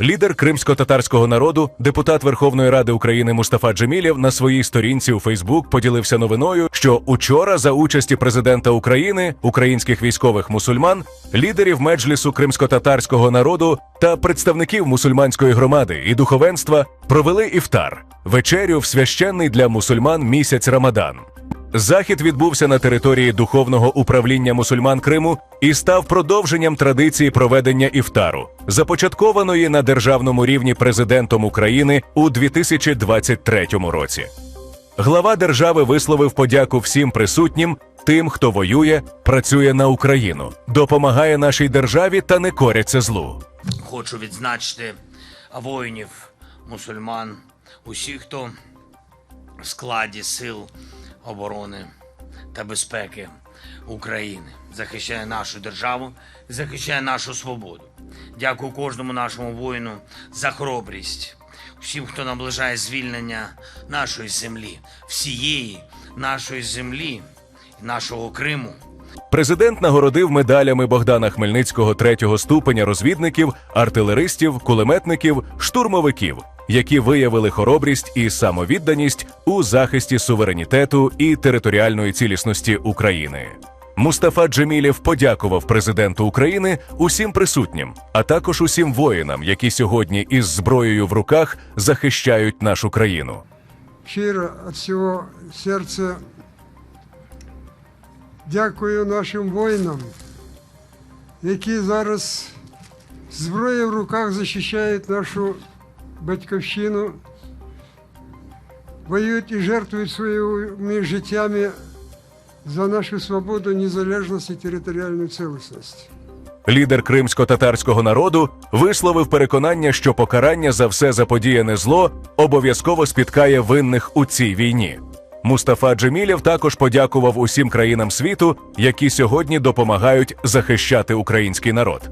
Лідер кримсько-татарського народу, депутат Верховної Ради України Мустафа Джемілєв на своїй сторінці у Фейсбук поділився новиною, що учора за участі президента України, українських військових мусульман, лідерів меджлісу кримсько-татарського народу та представників мусульманської громади і духовенства провели іфтар вечерю в священний для мусульман місяць Рамадан. Захід відбувся на території духовного управління мусульман Криму і став продовженням традиції проведення іфтару, започаткованої на державному рівні президентом України у 2023 році. Глава держави висловив подяку всім присутнім, тим, хто воює, працює на Україну, допомагає нашій державі та не коряться злу. Хочу відзначити воїнів, мусульман, усіх, хто в складі сил оборони та безпеки України захищає нашу державу, захищає нашу свободу. Дякую кожному нашому воїну за хоробрість, всім, хто наближає звільнення нашої землі, всієї нашої землі, нашого Криму. Президент нагородив медалями Богдана Хмельницького третього ступеня розвідників, артилеристів, кулеметників, штурмовиків, які виявили хоробрість і самовідданість у захисті суверенітету і територіальної цілісності України. Мустафа Джемілєв подякував президенту України усім присутнім, а також усім воїнам, які сьогодні із зброєю в руках захищають нашу країну. щиро від всього серця дякую нашим воїнам, які зараз зброєю в руках захищають нашу батьківщину, воюють і жертвують своїми життями за нашу свободу, незалежність і територіальну цілісність. Лідер кримсько-татарського народу висловив переконання, що покарання за все заподіяне зло обов'язково спіткає винних у цій війні. Мустафа Джемілєв також подякував усім країнам світу, які сьогодні допомагають захищати український народ.